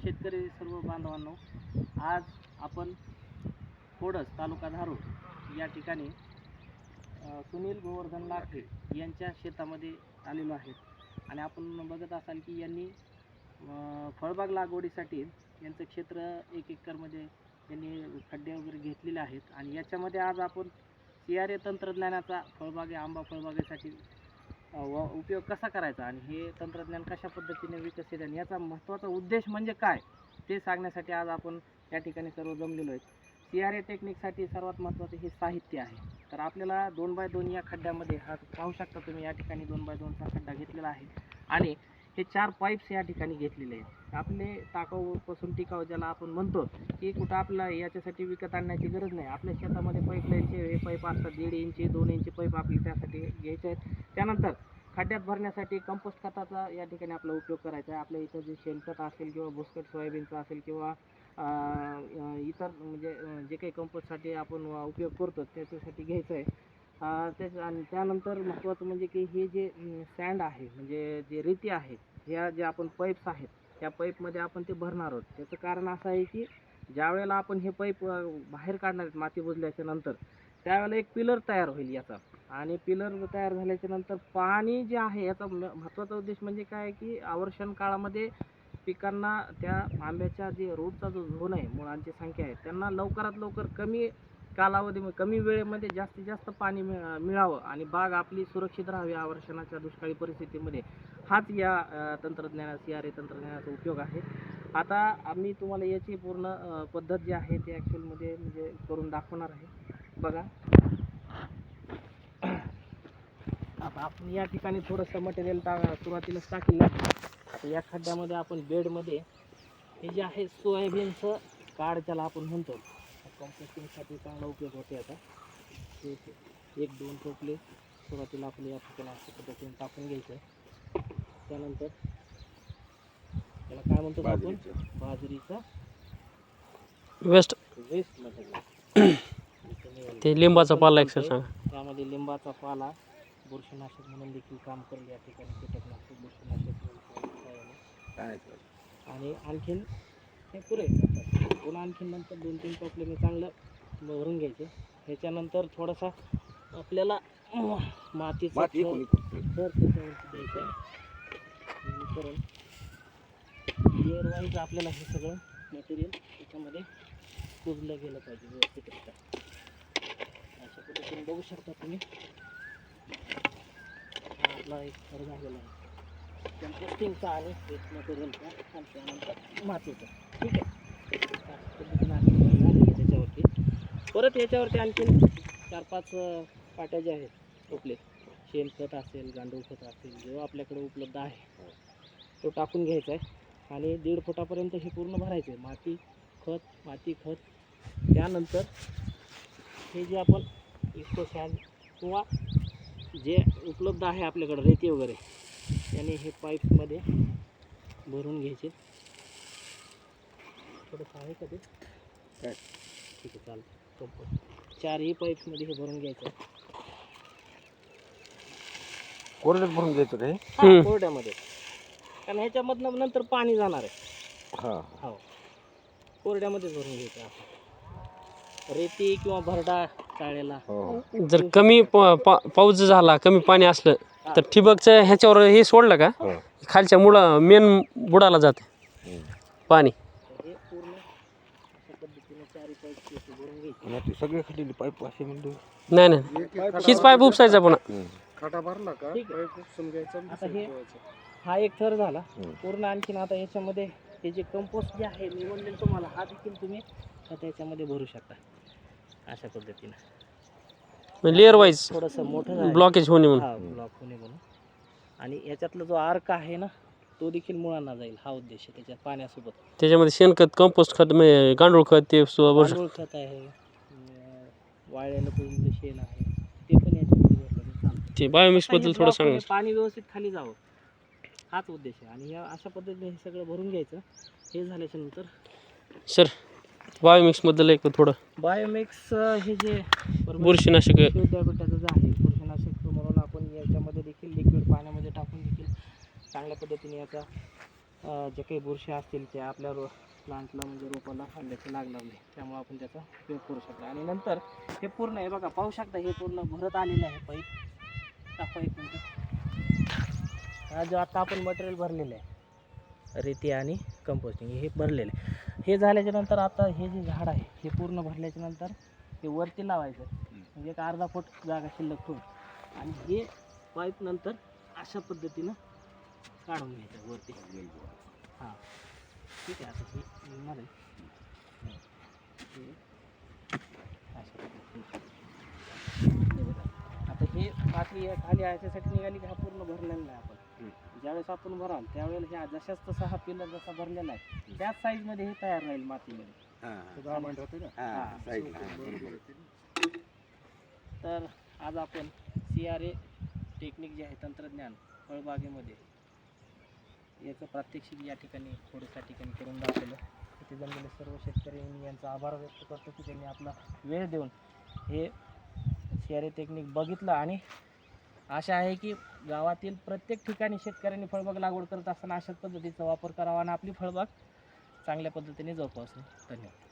शेतकरी सर्व बांधवांनो आज आपण कोडस तालुका धारूर या ठिकाणी सुनील गोवर्धन लाखे यांच्या शेतामध्ये आलेलो आहेत आणि आपण बघत असाल की यांनी फळबाग लागवडीसाठी यांचं क्षेत्र एक एकरमध्ये त्यांनी खड्डे वगैरे घेतलेले आहेत. आणि याच्यामध्ये आज आपण सी आर ए तंत्रज्ञानाचा फळबागे आंबा फळबागेसाठी व उपयोग कसा करायचा आणि हे तंत्रज्ञान कशा पद्धतीने विकसित आणि याचा महत्त्वाचा उद्देश म्हणजे काय ते सांगण्यासाठी आज आपण या ठिकाणी सर्व जमलेलो आहे सी आर ए टेक्निकसाठी सर्वात महत्त्वाचं हे साहित्य आहे. तर आपल्याला दोन बाय दोन या खड्ड्यामध्ये हा पाहू शकता तुम्ही या ठिकाणी दोन बाय दोनचा खड्डा घेतलेला आहे. आणि हे चार पाईप्स या ठिकाणी घेतलेले आहेत. आपले टाकाऊपासून टिकाऊ ज्याला आपण म्हणतो की कुठं आपला याच्यासाठी विकत आणण्याची गरज नाही. आपल्या शेतामध्ये पाईपलाईनचे हे पाईप असतात दीड इंची दोन इंची पाईप आपले त्यासाठी घ्यायचे आहेत. त्यानंतर खड्ड्यात भरण्यासाठी कंपोस्ट खताचा या ठिकाणी आपला उपयोग करायचा आहे. आपल्या इथं जे शेणखत असेल किंवा भुसकट सोयाबीनचं असेल किंवा इतर म्हणजे जे काही कंपोस्टसाठी आपण उपयोग करतो त्याच्यासाठी घ्यायचं आहे. अं, त्याच्या आणि त्यानंतर महत्त्वाचं म्हणजे की हे जे सँड आहे म्हणजे जे रेती आहे ह्या ज्या आपण पाईप्स आहेत त्या पाईपमध्ये आपण ते भरणार आहोत. त्याचं कारण असं आहे की ज्या वेळेला आपण हे पाईप बाहेर काढणार आहेत माती बुजल्याच्या नंतर त्यावेळेला एक पिलर तयार होईल याचा. आणि पिलर तयार झाल्याच्यानंतर पाणी जे आहे याचा म- महत्त्वाचा उद्देश म्हणजे काय आहे की आवर्षण काळामध्ये पिकांना त्या आंब्याच्या जे रोडचा जो झोन आहे मुळांची संख्या आहे त्यांना लवकरात लवकर कमी कालावधी कमी वेळेमध्ये जास्तीत जास्त पाणी मिळावं आणि बाग आपली सुरक्षित राहावी आवर्षणाच्या दुष्काळी परिस्थितीमध्ये. हाच या अ, तंत्रज्ञाना सी आर ए तंत्रज्ञानाचा उपयोग आहे. आता आम्ही तुम्हाला याची पूर्ण पद्धत जी आहे ती ॲक्च्युअलमध्ये म्हणजे करून दाखवणार आहे. बघा. आता आपण या ठिकाणी थोडंसं मटेरियल टा सुरुवातीलाच टाकलं. आता या खड्ड्यामध्ये आपण बेडमध्ये हे जे आहे सोयाबीनचं काढ त्याला आपण म्हणतो कॉम्पोस्टिंगसाठी चांगला उपयोग होते आता. एक दोन टोपले सुरुवातीला आपले या ठिकाणी अशा पद्धतीने टाकून घ्यायचं. त्यानंतर त्याला काय म्हणतो आपण? बाजरीचं. वेस्ट वेस्ट मटेरियल ते लिंबाचा पाला एक सांगा. त्यामध्ये लिंबाचा पाला बुरशीनाशक म्हणून देखील काम करेल या ठिकाणी कीटकनाशक बुरशीनाशक? आणि आणखीन हे पुरे. पुन्हा आणखीन नंतर दोन तीन टोपले मी चांगलं भरून घ्यायचे. ह्याच्यानंतर थोडासा आपल्याला मातीचा थर त्याच्यावरती द्यायचा आहे. करून लेअर वाईज आपल्याला हे सगळं मटेरियल त्याच्यामध्ये कुजलं गेलं पाहिजे व्यवस्थितरित्या. अशा पद्धतीने बघू शकता तुम्ही. आपला एक थर झालेला आहे. कंपोस्टिंगचा आणि वेस्ट मटेरियलचा आणि मातीचा ठीक आहे त्याच्यावरती परत याच्यावरती आणखीन चार पाच पाट्या ज्या आहेत टोपले. शेणखत असेल गांडूळ खत असेल जो आपल्याकडे उपलब्ध आहे तो टाकून घ्यायचा आहे. आणि दीड फुटापर्यंत हे पूर्ण भरायचं आहे. माती खत माती खत. त्यानंतर हे जे आपण इको सॅन किंवा जे उपलब्ध आहे आपल्याकडं रेती वगैरे त्याने हे पाईपमध्ये भरून घ्यायचे. थोडंसं आहे का ते? काय? ठीक आहे चालतं कंपोस्ट. चारही पाईपमध्ये हे भरून घ्यायचं कोरड्यात भरून घ्यायचं रे हा, हम्म. कोरड्यामध्ये. कारण ह्याच्यामधनं नंतर पाणी जाणार आहे. हा. हो. कोरड्यामध्येच भरून घ्यायचं आपण. रेती किंवा भरडा चाळेला हो हो. जर कमी प- पा- पाऊस झाला कमी पाणी असलं तर ठिबकचं ह्याच्यावर हे सोडलं का हो. खालच्या मुळा मेन बुडाला जाते. पाणी तर हे पूर्ण अशा पद्धतीने चारी पाईप सगळे खाली असे म्हणजे नाही नाही हीच पाईप उपसायचा पुन्हा भरला का. पाईप उपसून घ्यायचा दुसरं हे-. हा एक थर झाला. पूर्ण आणखीन आता याच्यामध्ये हे जे कंपोस्ट जे आहे मी म्हणले तुम्हाला हा देखील तुम्ही आता याच्यामध्ये भरू शकता अशा पद्धतीने लेअर वाईज थोडंसं मोठं झालं. ब्लॉकेज होणे म्हणून हा ब्लॉक होणे म्हणून आणि याच्यातला जो आर्क आहे ना तो देखील मुळांना जाईल हा उद्देश आहे त्याच्या पाण्यासोबत त्याच्यामध्ये शेणखत कंपोस्ट खत म्हणजे गांडूळ खत ते. तांदूळ खत आहे अं, वाळलेलं पुरलेलं शेण आहे ते पण याच्यामध्ये भरलं तर चालतं. ते बायोमिक्स आता हे बद्दल थोडं मध्ये सांगा पाणी व्यवस्थित खाली जावं हाच उद्देश आहे आणि या अशा पद्धतीने हे सगळं भरून घ्यायचं हे झाल्याच्यानंतर सर बायोमिक्सबद्दल एक थोडं. बायोमिक्स हे जे बुरशीनाशक. विद्यापीठाचं जे आहे बुरशीनाशक म्हणून आपण याच्यामध्ये देखील लिक्विड पाण्यामध्ये टाकून देखील चांगल्या पद्धतीने याचा जे काही बुरशी असतील ते आपल्या रो प्लांटला म्हणजे रोपाला आंब्याचे लागणार नाही त्यामुळे आपण त्याचा उपयोग करू शकतो. आणि नंतर हे पूर्ण आहे बघा पाहू शकता हे पूर्ण भरत आलेलं आहे पाईप. एक मिनटं हा जो आता आपण मटेरियल भरलेलं आहे रेती आणि कंपोस्टिंग हे भरलेलं आहे. हे झाल्याच्यानंतर आता हे जे झाड आहे हे पूर्ण भरल्याच्यानंतर ते हे वरती लावायचं. म्हणजे एक अर्धा फूट जागा शिल्लक ठेवून. आणि हे पाईप नंतर अशा पद्धतीनं काढून घ्यायचं वरती. हां. ठीक आहे आता हे निघणार आहे. अशा पद्धतीने. आता हे पातळी खाली आहे याच्यासाठी निघाली की हा पूर्ण भरलेला नाही आपण. ज्यावेळेस आपण भराल त्यावेळेला ह्या जशाच तसा हा पिलर जसा भरलेला आहे त्याच साईजमध्ये हे तयार राहील मातीमध्ये. हा. तर आज आपण सी आर ए टेक्निक जे आहे तंत्रज्ञान फळबागेमध्ये याचं प्रात्यक्षिक या ठिकाणी थोडंसं ठिकाणी करून दाखवलं. इथे जमलेले सर्व शेतकरी मी यांचा आभार व्यक्त करतो की त्यांनी आपला वेळ देऊन हे सी आर ए टेक्निक बघितलं आणि आशा आहे की गावातील प्रत्येक ठिकाणी शेतकऱ्यांनी फळबाग लागवड करत असताना अशाच पद्धतीचा वापर करावा आणि आपली फळबाग चांगल्या पद्धतीने जोपासणे धन्यवाद.